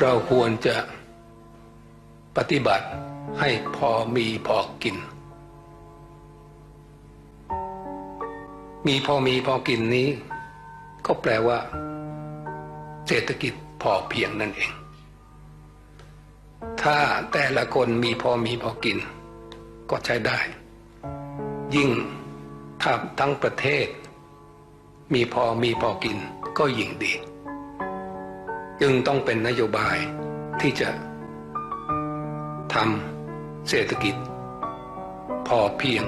เราควรจะปฏิบัติให้พอมีพอกิน มีพอมีพอกินนี้ ก็แปลว่า เศรษฐกิจพอเพียงนั่นเอง ถ้าแต่ละคนมีพอมีพอกิน ก็ใช้ได้ ยิ่งถ้าทั้งประเทศ มีพอมีพอกินก็ยิ่งดี จึงต้องเป็นนโยบายที่จะทำเศรษฐกิจ พอเพียง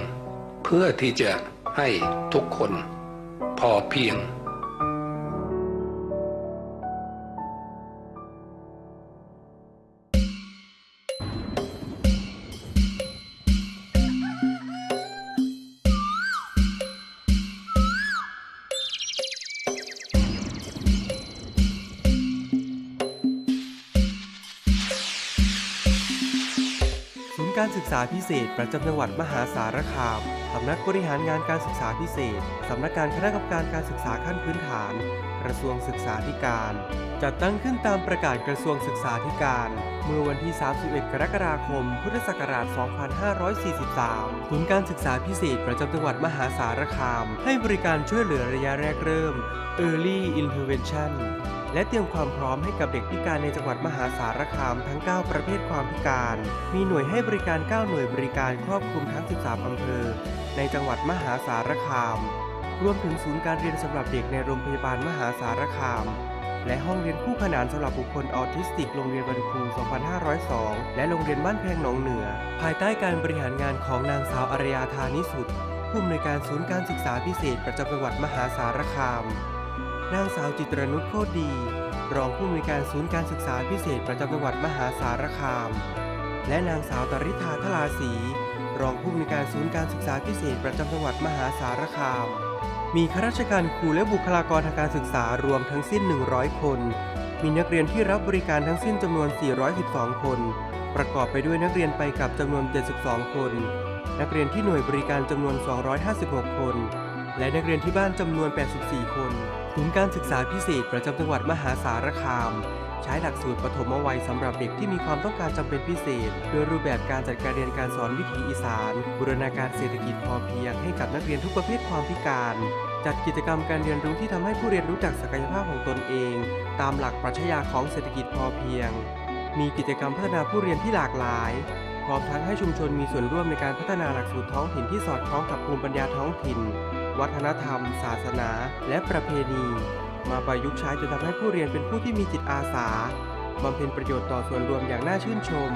เพื่อที่จะให้ทุกคนพอเพียง การศึกษาพิเศษ ประจำจังหวัดมหาสารคามสำนักบริหารงานการศึกษาพิเศษสำนักงานคณะกรรมการการศึกษาขั้นพื้นฐาน กระทรวงศึกษาธิการ จัดตั้งขึ้นตามประกาศกระทรวงศึกษาธิการ เมื่อวันที่ 31 กรกฎาคม พุทธศักราช 2543 ศูนย์การศึกษาพิเศษประจำจังหวัดมหาสารคาม ให้บริการช่วยเหลือระยะแรกเริ่ม Early Intervention และเตรียมความพร้อมให้กับเด็กพิการในจังหวัดมหาสารคามทั้ง 9 ประเภทความพิการ มีหน่วยให้บริการ 9 หน่วยบริการครอบคลุมทั้ง 13 อำเภอ ในจังหวัดมหาสารคาม รวมถึงศูนย์การเรียนสำหรับเด็กในโรงพยาบาลมหาสารคาม และห้องเรียนคู่ขนานสำหรับบุคคลออทิสติกโรงเรียนบรรพู2502 และโรงเรียนบ้านแพงหนองเหนือ ภายใต้การบริหารงานของนางสาวอารยาธานิสุทธ์ผู้อำนวยการศูนย์การศึกษาพิเศษประจำจังหวัดมหาสารคาม นางสาวจิตรนุชโคตรดี รองผู้อำนวยการศูนย์การศึกษาพิเศษประจำจังหวัดมหาสารคาม และนางสาวตริธาทลาศรีรองผู้อำนวยการศูนย์การศึกษาพิเศษประจำจังหวัดมหาสารคาม มีข้าราชการครูและบุคลากรทางการศึกษารวมทั้งสิ้น 100 คน มีนักเรียนที่รับบริการทั้งสิ้นจำนวน 412 คน ประกอบไปด้วยนักเรียนไปกับจำนวน 72 คน นักเรียนที่หน่วยบริการจำนวน 256 คน และนักเรียนที่บ้านจำนวน 84 คนศูนย์การศึกษาพิเศษประจำจังหวัดมหาสารคาม ใช้หลักสูตรปฐมวัยสำหรับเด็กที่มีความต้องการจำเป็นพิเศษ โดยรูปแบบการจัดการเรียนการสอนวิถีอีสาน บูรณาการเศรษฐกิจพอเพียงให้กับนักเรียนทุกประเภทความพิการ จัดกิจกรรมการเรียนรู้ที่ทำให้ผู้เรียนรู้จักศักยภาพของตนเอง ตามหลักปรัชญาของเศรษฐกิจพอเพียง มีกิจกรรมพัฒนาผู้เรียนที่หลากหลาย พร้อมทั้งให้ชุมชนมีส่วนร่วมในการพัฒนาหลักสูตรท้องถิ่นที่สอดคล้องกับภูมิปัญญาท้องถิ่น วัฒนธรรม ศาสนา และประเพณี มาประยุกต์ใช้จนทำให้ผู้เรียนเป็นผู้ที่มีจิตอาสาบำเพ็ญประโยชน์ต่อส่วนรวมอย่างน่าชื่นชม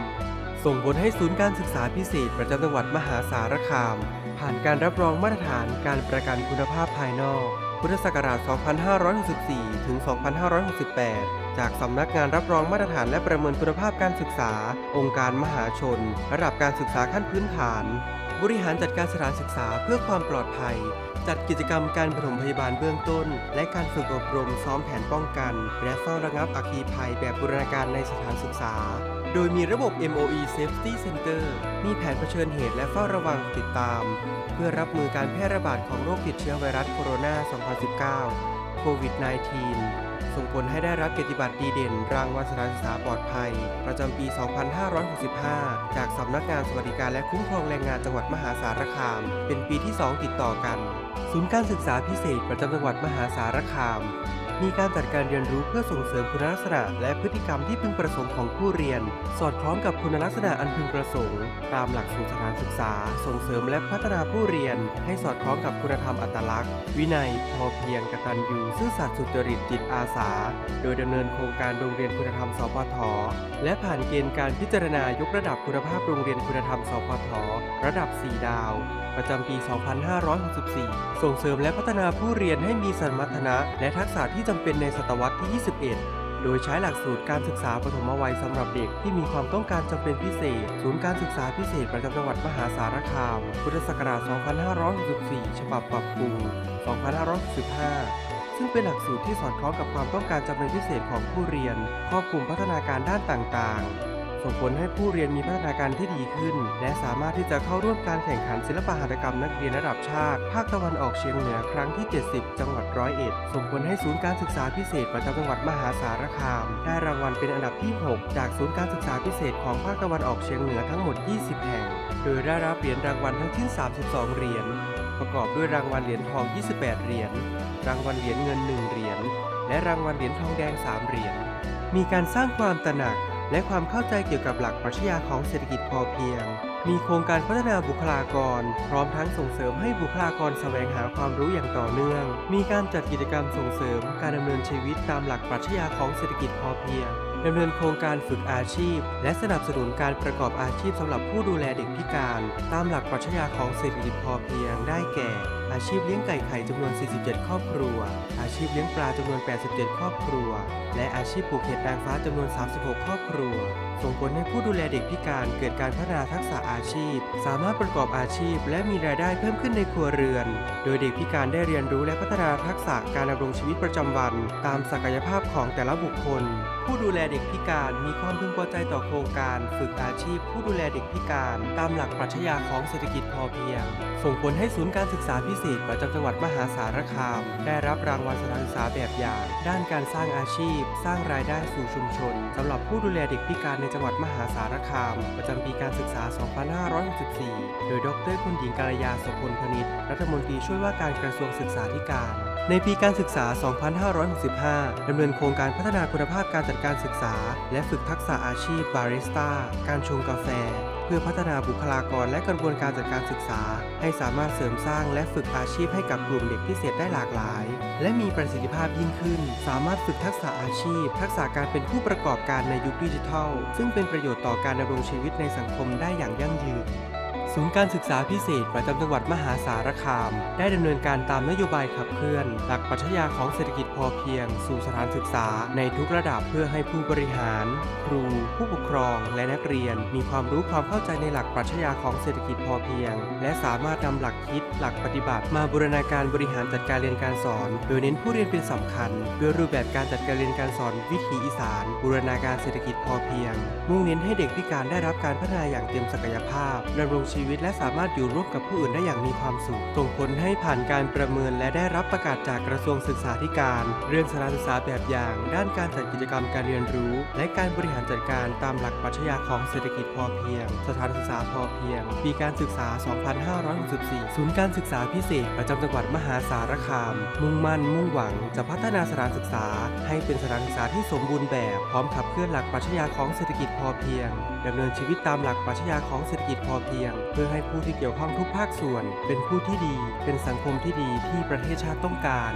ส่งผลให้ศูนย์การศึกษาพิเศษประจำจังหวัดมหาสารคาม ผ่านการรับรองมาตรฐานการประกันคุณภาพภายนอก พุทธศักราช 2564 ถึง 2568 จากสำนักงานรับรองมาตรฐานและประเมินคุณภาพการศึกษา องค์การมหาชน ระดับการศึกษาขั้นพื้นฐาน บริหารจัดการสถานศึกษาเพื่อความปลอดภัย จัดกิจกรรมการปฐมพยาบาลเบื้องต้น และการฝึกอบรมซ้อมแผนป้องกัน และเฝ้าระงับอัคคีภัยแบบบูรณาการในสถานศึกษา โดยมีระบบ MOE Safety Center มีแผนเผชิญเหตุและเฝ้าระวังติดตาม เพื่อรับมือการแพร่ระบาดของโรคติดเชื้อไวรัสโคโรนา 2019 โควิด -19 ส่งผลให้ได้รับเกียรติบัตรดีเด่น รางวัลสถานศึกษาปลอดภัย ประจำปี 2565 จากสำนักงานสวัสดิการและคุ้มครองแรงงานจังหวัดมหาสารคาม เป็นปีที่ 2 ติดต่อกัน ศูนย์การศึกษาพิเศษประจำจังหวัดมหาสารคาม มีการจัดการเรียนรู้เพื่อส่งเสริมคุณลักษณะ และพฤติกรรมที่พึงประสงค์ของผู้เรียน สอดคล้องกับคุณลักษณะอันพึงประสงค์ ตามหลักสูตรสถานศึกษา ส่งเสริมและพัฒนาผู้เรียน ให้สอดคล้องกับคุณธรรมอัตลักษณ์ วินัย พอเพียงกตัญญูซื่อสัตย์สุจริตจิตอาสา โดยดำเนินโครงการโรงเรียนคุณธรรมสพทและผ่านเกณฑ์การพิจารณายกระดับคุณภาพโรงเรียนคุณธรรมสพทระดับ 4 ดาว ประจำปี 2564 ส่งเสริมและพัฒนาผู้เรียนให้มีสมรรถนะ และทักษะที่จำเป็นในศตวรรษที่ 21โดยใช้หลักสูตรการศึกษาปฐมวัยสำหรับเด็กที่มีความต้องการจำเป็นพิเศษ ศูนย์การศึกษาพิเศษประจำจังหวัดมหาสารคาม พุทธศักราช 2564 ฉบับปรับปรุง 2565 ซึ่งเป็นหลักสูตรที่สอดคล้องกับความต้องการจำเป็นพิเศษของผู้เรียน ครอบคลุมพัฒนาการด้านต่างๆ ส่งผลให้ผู้เรียนมีพัฒนาการที่ดีขึ้น และสามารถที่จะเข้าร่วมการแข่งขันศิลปหัตถกรรมนักเรียนระดับชาติ ภาคตะวันออกเฉียงเหนือครั้งที่ 70 จังหวัดร้อยเอ็ดส่งผลให้ศูนย์การศึกษาพิเศษประจำจังหวัดมหาสารคาม ได้รางวัลเป็นอันดับที่ 6 จากศูนย์การศึกษาพิเศษของภาคตะวันออกเฉียงเหนือทั้งหมด 20 แห่ง โดยได้รับเหรียญรางวัลทั้งสิ้น 32 เหรียญ ประกอบด้วยรางวัลเหรียญทอง 28 เหรียญ รางวัลเหรียญเงิน 1 เหรียญ และรางวัลเหรียญทองแดง 3 เหรียญ มีการสร้างความตระหนัก และความเข้าใจเกี่ยวกับหลักปรัชญาของเศรษฐกิจพอเพียง มีโครงการพัฒนาบุคลากร พร้อมทั้งส่งเสริมให้บุคลากรแสวงหาความรู้อย่างต่อเนื่อง มีการจัดกิจกรรมส่งเสริมการดำเนินชีวิตตามหลักปรัชญาของเศรษฐกิจพอเพียง ดำเนินโครงการฝึกอาชีพ และสนับสนุนการประกอบอาชีพสำหรับผู้ดูแลเด็กพิการ ตามหลักปรัชญาของเศรษฐกิจพอเพียงได้แก่ อาชีพเลี้ยงไก่ไข่จำนวน 47 ครอบครัว อาชีพเลี้ยงปลาจำนวน 87 ครอบครัว และอาชีพปลูกเห็ดนางฟ้าจำนวน 36 ครอบครัว ส่งผลให้ผู้ดูแลเด็กพิการเกิดการพัฒนาทักษะอาชีพ สามารถประกอบอาชีพ และมีรายได้เพิ่มขึ้นในครัวเรือน โดยเด็กพิการได้เรียนรู้และพัฒนาทักษะการดำรงชีวิตประจำวัน ตามศักยภาพของแต่ละบุคคล ผู้ดูแลเด็กพิการมีความพึงพอใจต่อโครงการ ฝึกอาชีพ ผู้ดูแลเด็กพิการ ตามหลักปรัชญาของเศรษฐกิจพอเพียง ส่งผลให้ศูนย์การศึกษาพิเศษประจำจังหวัดมหาสารคาม ได้รับรางวัลสถานศึกษาแบบอย่าง ด้านการสร้างอาชีพ สร้างรายได้สู่ชุมชนสำหรับผู้ดูแลเด็กพิการในจังหวัดมหาสารคาม ประจำปีการศึกษา 2564 โดยดรคุณหญิงกาลยาสุพลพนิษฐ์รัฐมนตรีช่วยว่าการกระทรวงศึกษาธิการ ในปีการศึกษา 2565 ดำเนินโครงการพัฒนาคุณภาพการจัดการศึกษา และฝึกทักษะอาชีพบาริสต้า การชงกาแฟ พื่อพัฒนาบุคลากรและกระบวนการจัดการศึกษา ให้สามารถเสริมสร้างและฝึกอาชีพให้กับกลุ่มเด็กพิเศษได้หลากหลาย และมีประสิทธิภาพยิ่งขึ้น สามารถฝึกทักษะอาชีพ ทักษะการเป็นผู้ประกอบการในยุคดิจิทัล ซึ่งเป็นประโยชน์ต่อการดำรงชีวิตในสังคมได้อย่างยั่งยืน ศูนย์การศึกษาพิเศษประจำจังหวัดมหาสารคาม ได้ดำเนินการตามนโยบายขับเคลื่อน หลักปรัชญาของเศรษฐกิจพอเพียง สู่สถานศึกษาในทุกระดับเพื่อให้ผู้บริหาร ครู ผู้ปกครอง และนักเรียน มีความรู้ความเข้าใจในหลักปรัชญาของเศรษฐกิจพอเพียง และสามารถนำหลักคิด หลักปฏิบัติ มาบูรณาการบริหารจัดการเรียนการสอน โดยเน้นผู้เรียนเป็นสำคัญด้วยรูปแบบการจัดการเรียนการสอนวิถีอีสาน บูรณาการเศรษฐกิจพอเพียง มุ่งเน้นให้เด็กพิการได้รับการพัฒนาอย่างเต็มศักยภาพดำรงชีวิต และสามารถอยู่ร่วมกับผู้อื่นได้อย่างมีความสุขส่งผลให้ผ่านการประเมินและได้รับประกาศจากกระทรวงศึกษาธิการ เรื่องสถานศึกษาแบบอย่าง ด้านการจัดกิจกรรมการเรียนรู้ และการบริหารจัดการตามหลักปรัชญาของเศรษฐกิจพอเพียง สถานศึกษาพอเพียง ปีการศึกษา 2564 ศูนย์การศึกษาพิเศษ ประจำจังหวัดมหาสารคาม มุ่งมั่นมุ่งหวัง จะพัฒนาสถานศึกษา ให้เป็นสถานศึกษาที่สมบูรณ์แบบ พร้อมขับเคลื่อนหลักปรัชญาของเศรษฐกิจพอเพียงดำเนินชีวิตตามหลักปรัชญาของเศรษฐกิจพอเพียง เพื่อให้ผู้ที่เกี่ยวข้องทุกภาคส่วน เป็นผู้ที่ดี เป็นสังคมที่ดีที่ประเทศชาติต้องการ